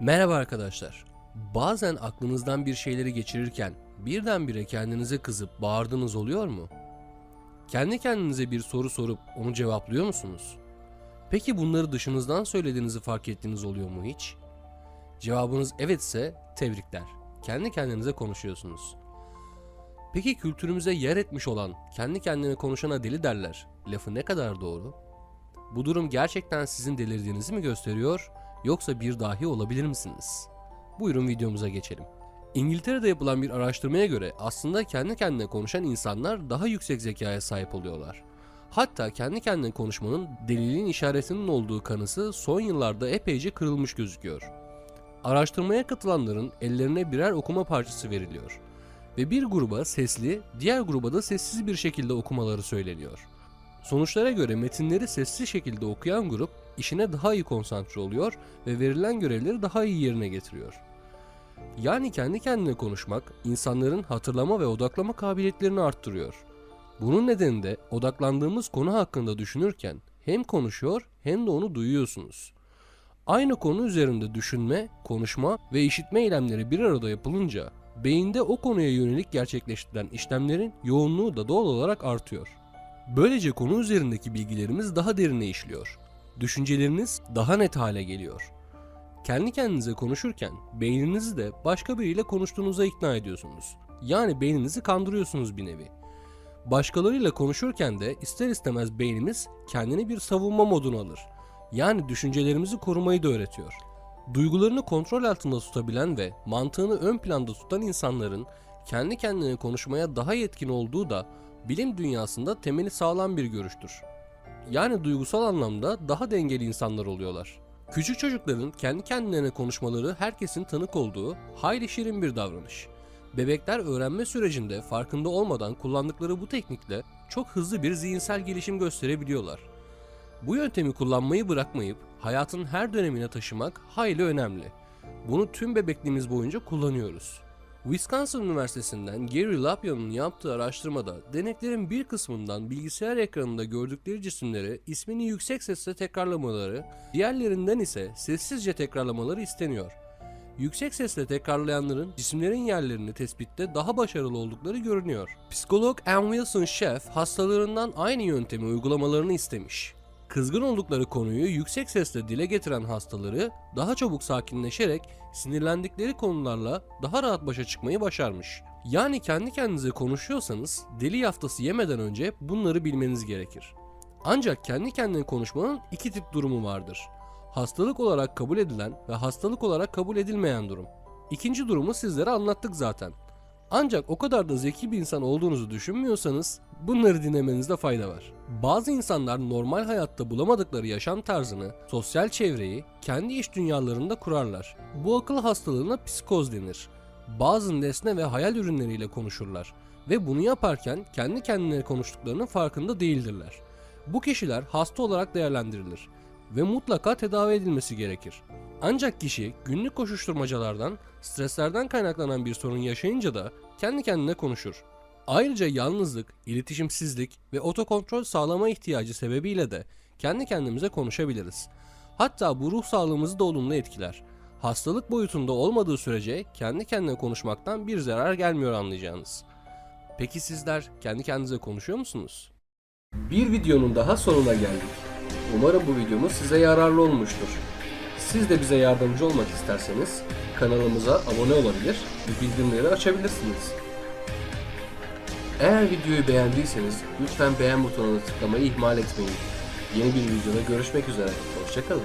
Merhaba arkadaşlar. Bazen aklınızdan bir şeyleri geçirirken birdenbire kendinize kızıp bağırdığınız oluyor mu? Kendi kendinize bir soru sorup onu cevaplıyor musunuz? Peki bunları dışınızdan söylediğinizi fark ettiğiniz oluyor mu hiç? Cevabınız evetse tebrikler. Kendi kendinize konuşuyorsunuz. Peki kültürümüze yer etmiş olan kendi kendine konuşana deli derler. Lafı ne kadar doğru? Bu durum gerçekten sizin delirdiğinizi mi gösteriyor yoksa bir dahi olabilir misiniz? Buyurun videomuza geçelim. İngiltere'de yapılan bir araştırmaya göre aslında kendi kendine konuşan insanlar daha yüksek zekaya sahip oluyorlar. Hatta kendi kendine konuşmanın delilin işaretinin olduğu kanısı son yıllarda epeyce kırılmış gözüküyor. Araştırmaya katılanların ellerine birer okuma parçası veriliyor ve bir gruba sesli, diğer gruba da sessiz bir şekilde okumaları söyleniyor. Sonuçlara göre metinleri sessiz şekilde okuyan grup işine daha iyi konsantre oluyor ve verilen görevleri daha iyi yerine getiriyor. Yani kendi kendine konuşmak insanların hatırlama ve odaklama kabiliyetlerini arttırıyor. Bunun nedeni de odaklandığımız konu hakkında düşünürken hem konuşuyor hem de onu duyuyorsunuz. Aynı konu üzerinde düşünme, konuşma ve işitme eylemleri bir arada yapılınca beyinde o konuya yönelik gerçekleştirilen işlemlerin yoğunluğu da doğal olarak artıyor. Böylece konu üzerindeki bilgilerimiz daha derine işliyor. Düşünceleriniz daha net hale geliyor. Kendi kendinize konuşurken beyninizi de başka biriyle konuştuğunuza ikna ediyorsunuz. Yani beyninizi kandırıyorsunuz bir nevi. Başkalarıyla konuşurken de ister istemez beynimiz kendini bir savunma moduna alır. Yani düşüncelerimizi korumayı da öğretiyor. Duygularını kontrol altında tutabilen ve mantığını ön planda tutan insanların kendi kendine konuşmaya daha yetkin olduğu da bilim dünyasında temeli sağlam bir görüştür. Yani duygusal anlamda daha dengeli insanlar oluyorlar. Küçük çocukların kendi kendilerine konuşmaları herkesin tanık olduğu hayli şirin bir davranış. Bebekler öğrenme sürecinde farkında olmadan kullandıkları bu teknikle çok hızlı bir zihinsel gelişim gösterebiliyorlar. Bu yöntemi kullanmayı bırakmayıp hayatın her dönemine taşımak hayli önemli. Bunu tüm bebekliğimiz boyunca kullanıyoruz. Wisconsin Üniversitesi'nden Gary Lapion'un yaptığı araştırmada deneklerin bir kısmından bilgisayar ekranında gördükleri cisimleri ismini yüksek sesle tekrarlamaları, diğerlerinden ise sessizce tekrarlamaları isteniyor. Yüksek sesle tekrarlayanların cisimlerin yerlerini tespitte daha başarılı oldukları görünüyor. Psikolog Ann Wilson Sheff hastalarından aynı yöntemi uygulamalarını istemiş. Kızgın oldukları konuyu yüksek sesle dile getiren hastaları daha çabuk sakinleşerek sinirlendikleri konularla daha rahat başa çıkmayı başarmış. Yani kendi kendinize konuşuyorsanız deli yaftası yemeden önce bunları bilmeniz gerekir. Ancak kendi kendine konuşmanın iki tip durumu vardır. Hastalık olarak kabul edilen ve hastalık olarak kabul edilmeyen durum. İkinci durumu sizlere anlattık zaten. Ancak o kadar da zeki bir insan olduğunuzu düşünmüyorsanız bunları dinlemenizde fayda var. Bazı insanlar normal hayatta bulamadıkları yaşam tarzını, sosyal çevreyi kendi iş dünyalarında kurarlar. Bu akıl hastalığına psikoz denir. Bazı nesne ve hayal ürünleriyle konuşurlar ve bunu yaparken kendi kendine konuştuklarının farkında değildirler. Bu kişiler hasta olarak değerlendirilir ve mutlaka tedavi edilmesi gerekir. Ancak kişi günlük koşuşturmacalardan, streslerden kaynaklanan bir sorun yaşayınca da kendi kendine konuşur. Ayrıca yalnızlık, iletişimsizlik ve otokontrol sağlama ihtiyacı sebebiyle de kendi kendimize konuşabiliriz. Hatta bu ruh sağlığımızı da olumlu etkiler. Hastalık boyutunda olmadığı sürece kendi kendine konuşmaktan bir zarar gelmiyor anlayacağınız. Peki sizler kendi kendinize konuşuyor musunuz? Bir videonun daha sonuna geldik. Umarım bu videomuz size yararlı olmuştur. Siz de bize yardımcı olmak isterseniz kanalımıza abone olabilir ve bildirimleri açabilirsiniz. Eğer videoyu beğendiyseniz lütfen beğen butonuna tıklamayı ihmal etmeyin. Yeni bir videoda görüşmek üzere. Hoşçakalın.